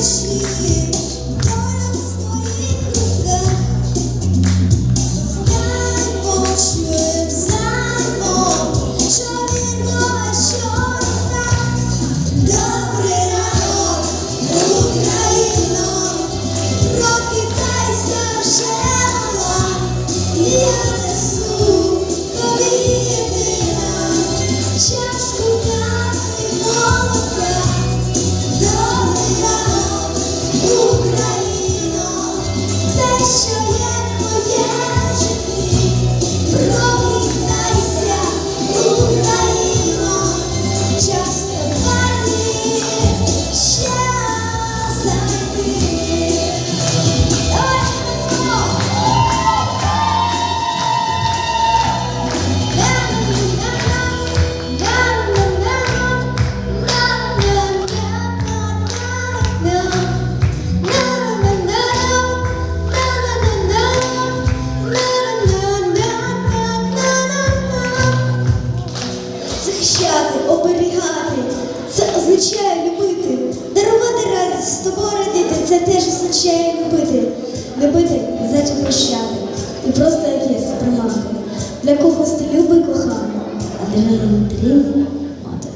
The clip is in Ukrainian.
te захищати, оберігати. Це означає любити. Дарувати радість, з тобою радіти, це теж означає любити. Любити значить прощати. І просто як є приманка. Для когось ти люби кохана, а для мене мати.